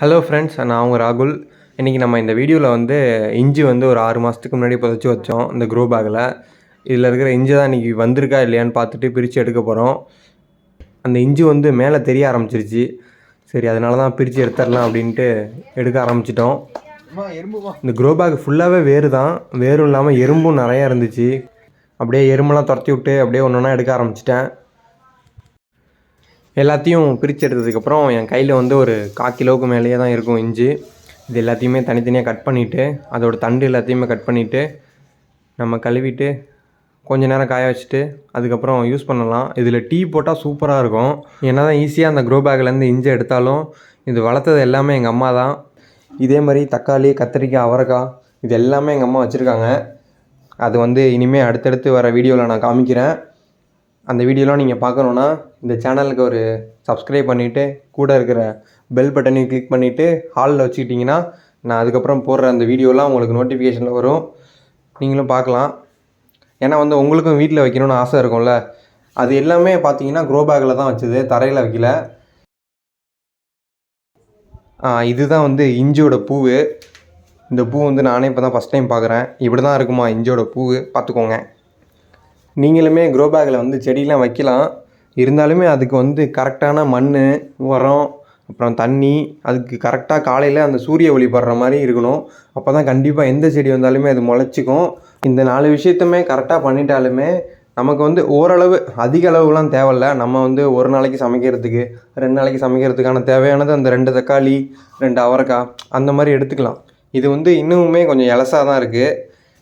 Hello friends நான் உங்கள் ராகுல். இன்றைக்கி நம்ம இந்த வீடியோவில் வந்து இஞ்சி வந்து ஒரு ஆறு மாதத்துக்கு முன்னாடி புதைச்சி வச்சோம் இந்த க்ரோ பேக்கில் இதில் இருக்கிற இஞ்சி தான் இன்றைக்கி வந்திருக்கா இல்லையான்னு பார்த்துட்டு பிரித்து எடுக்க போகிறோம் அந்த இஞ்சி வந்து மேலே தெரிய ஆரம்பிச்சிருச்சு. சரி அதனால தான் பிரித்து எடுத்துடலாம் அப்படின்ட்டு எடுக்க ஆரம்பிச்சிட்டோம். இந்த க்ரோ பேக் ஃபுல்லாகவே வேறு தான். வேரும் இல்லாமல் எறும்பும் நிறையா இருந்துச்சு. அப்படியே எறும்பெல்லாம் துரத்தி விட்டு அப்படியே ஒன்று ஒன்றா எடுக்க ஆரம்பிச்சிட்டேன். எல்லாத்தையும் பிரித்து எடுத்ததுக்கப்புறம் என் கையில் வந்து ஒரு கால் கிலோவுக்கு மேலேயே தான் இருக்கும் இஞ்சி. இது எல்லாத்தையுமே தனித்தனியாக கட் பண்ணிவிட்டு அதோட தண்டு எல்லாத்தையுமே கட் பண்ணிவிட்டு நம்ம கழுவிட்டு கொஞ்ச நேரம் காய வச்சுட்டு அதுக்கப்புறம் யூஸ் பண்ணலாம். இதில் டீ போட்டால் சூப்பராக இருக்கும். என்ன தான் ஈஸியாக அந்த க்ரோ பேக்லேருந்து இஞ்சி எடுத்தாலும் இது வளர்த்தது எல்லாமே எங்கள் அம்மா தான். இதே மாதிரி தக்காளி கத்திரிக்காய் அவரைக்காய் இது எல்லாமே எங்கள் அம்மா வச்சுருக்காங்க. அது வந்து இனிமேல் அடுத்தடுத்து வர வீடியோவில் நான் காமிக்கிறேன். அந்த வீடியோலாம் நீங்கள் பார்க்கணுன்னா இந்த சேனலுக்கு ஒரு சப்ஸ்கிரைப் பண்ணிவிட்டு கூட இருக்கிற பெல் பட்டனையும் கிளிக் பண்ணிவிட்டு ஹாலில் வச்சுக்கிட்டிங்கன்னா நான் அதுக்கப்புறம் போடுற அந்த வீடியோலாம் உங்களுக்கு நோட்டிஃபிகேஷனில் வரும். நீங்களும் பார்க்கலாம். ஏன்னா வந்து உங்களுக்கும் வீட்டில் வைக்கணும்னு ஆசை இருக்கும்ல. அது எல்லாமே பார்த்தீங்கன்னா க்ரோ பேக்கில் தான் வச்சது தரையில் வைக்கல. இதுதான் வந்து இஞ்சியோட பூவு. இந்த பூ வந்து நானே இப்போ தான் ஃபஸ்ட் டைம் பார்க்குறேன். இப்படி தான் இருக்குமா இஞ்சியோட பூ பார்த்துக்கோங்க. நீங்களுமே க்ரோ பேக்கில் வந்து செடியெலாம் வைக்கலாம். இருந்தாலுமே அதுக்கு வந்து கரெக்டான மண் உரம் அப்புறம் தண்ணி அதுக்கு கரெக்டாக காலையில் அந்த சூரிய ஒளி படுற மாதிரி இருக்கணும். அப்போ தான் கண்டிப்பாக எந்த செடி வந்தாலுமே அது முளைச்சிக்கும். இந்த நாலு விஷயத்துமே கரெக்டாக பண்ணிட்டாலுமே நமக்கு வந்து ஓரளவு அதிக அளவுலாம் தேவையில்ல. நம்ம வந்து ஒரு நாளைக்கு சமைக்கிறதுக்கு ரெண்டு நாளைக்கு சமைக்கிறதுக்கான தேவையானது அந்த ரெண்டு தக்காளி ரெண்டு அவரைக்காய் அந்த மாதிரி எடுத்துக்கலாம். இது வந்து இன்னுமே கொஞ்சம் இலசாக தான் இருக்குது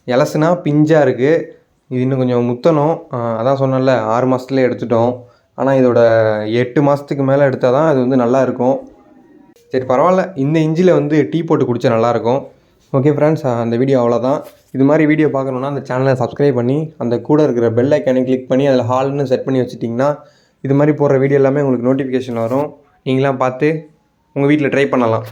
இலசுனா பிஞ்சாக இருக்குது இது இன்னும் கொஞ்சம் முத்தணும். அதான் சொன்னேன்ல ஆறு மாதத்துலேயே எடுத்துட்டோம். ஆனால் இதோட எட்டு மாதத்துக்கு மேலே எடுத்தால் தான் அது வந்து நல்லா இருக்கும். சரி பரவாயில்ல. இந்த இஞ்சியில் வந்து டீ போட்டு குடித்தா நல்லாயிருக்கும் ஓகே ஃப்ரெண்ட்ஸ் அந்த வீடியோ அவ்வளோதான் இது மாதிரி வீடியோ பார்க்கணுன்னா அந்த சேனலை சப்ஸ்கிரைப் பண்ணி அந்த கூட இருக்கிற பெல் ஐக்கானை கிளிக் பண்ணி அதில் ஹால்னு செட் பண்ணி வச்சுட்டிங்கன்னா இது மாதிரி போடுற வீடியோ எல்லாமே உங்களுக்கு நோட்டிஃபிகேஷன் வரும். நீங்களாம் பார்த்து உங்கள் வீட்டில் ட்ரை பண்ணலாம்.